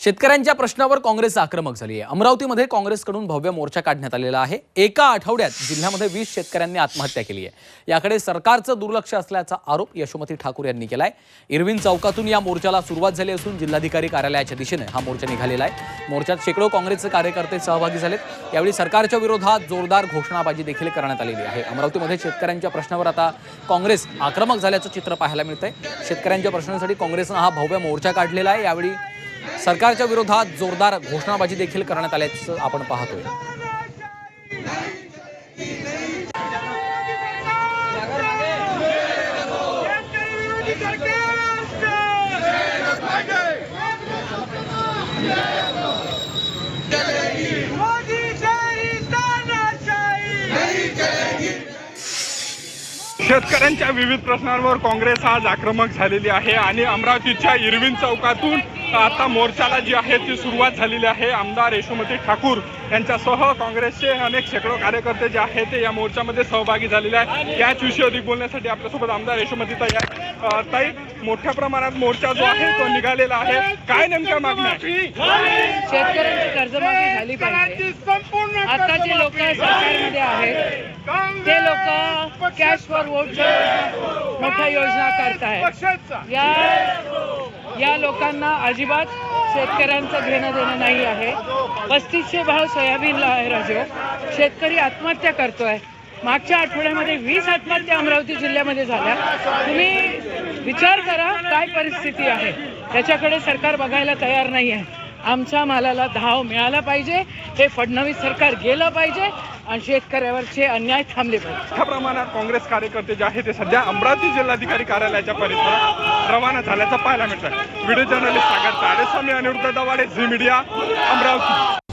शेतकऱ्यांच्या प्रश्नावर काँग्रेस आक्रमक झाली आहे अमरावतीमध्ये काँग्रेसकडून भव्य मोर्चा काढण्यात आलेला आहे. एका आठवड्यात जिल्ह्यामध्ये वीस शेतकऱ्यांनी आत्महत्या केली आहे. याकडे सरकारचं दुर्लक्ष असल्याचा आरोप यशोमती ठाकूर यांनी केला आहे इरविन चौकातून या मोर्चाला सुरुवात झाली असून जिल्हाधिकारी कार्यालयाच्या दिशेने हा मोर्चा निघालेला आहे. मोर्चात शेकडो काँग्रेसचे कार्यकर्ते सहभागी झालेत. यावेळी सरकारच्या विरोधात जोरदार घोषणाबाजी देखील करण्यात आलेली आहे. अमरावतीमध्ये शेतकऱ्यांच्या प्रश्नावर आता काँग्रेस आक्रमक झाल्याचं चित्र पाहायला मिळतंय. शेतकऱ्यांच्या प्रश्नांसाठी काँग्रेसनं हा भव्य मोर्चा काढलेला आहे. यावेळी सरकारच्या विरोधात जोरदार घोषणाबाजी देखील करण्यात आल्याचं आपण पाहतोय. शेतकऱ्यांच्या विविध प्रश्नांवर काँग्रेस आज आक्रमक झालेली आहे आणि अमरावतीच्या इरविन चौकातून आता मोर्चाला जी आहे ती सुरुवात झालेली आहे. आमदार यशोमती ठाकूर यांच्यासह काँग्रेसचे अनेक शेकडो कार्यकर्ते जे आहेत ते या मोर्चामध्ये सहभागी झालेले आहेत. याच विषयी अधिक बोलण्यासाठी आपल्यासोबत आमदार यशोमती ताई ताई मोठ्या प्रमाणात मोर्चा जो आहे तो निघालेला आहे. काय नेमक्या मागण्या आहेत? शेतकऱ्यांची कर्जमाफी झाली पाहिजे. आता जे लोक सरकारमध्ये आहेत ते लोक कॅश फॉर वोटच्या मोठ्या योजना करतायत. या या लोकांना अजिबात शेतकऱ्यांचं घेणं देणं नाही आहे. पस्तीसशे भाव सोयाबीनला आहे राजो. शेतकरी आत्महत्या करतोय. मागच्या आठवड्यामध्ये वीस आत्महत्या अमरावती जिल्ह्यामध्ये झाल्या. तुम्ही विचार करा काय परिस्थिती आहे. त्याच्याकडे सरकार बघायला तयार नाही आहे. आमच्या मालाला धाव मिळाला पाहिजे. हे फडणवीस सरकार गेलं पाहिजे आणि शेतकऱ्यावरचे अन्याय थांबले पाहिजे. मोठ्या प्रमाणात काँग्रेस कार्यकर्ते जे आहेत ते सध्या अमरावती जिल्हाधिकारी कार्यालयाच्या परिसरात रवाना झाल्याचं पाहायला मिळतं video journalist Sagar Tadeswami Aniruddha Dawade Zee media Amravati.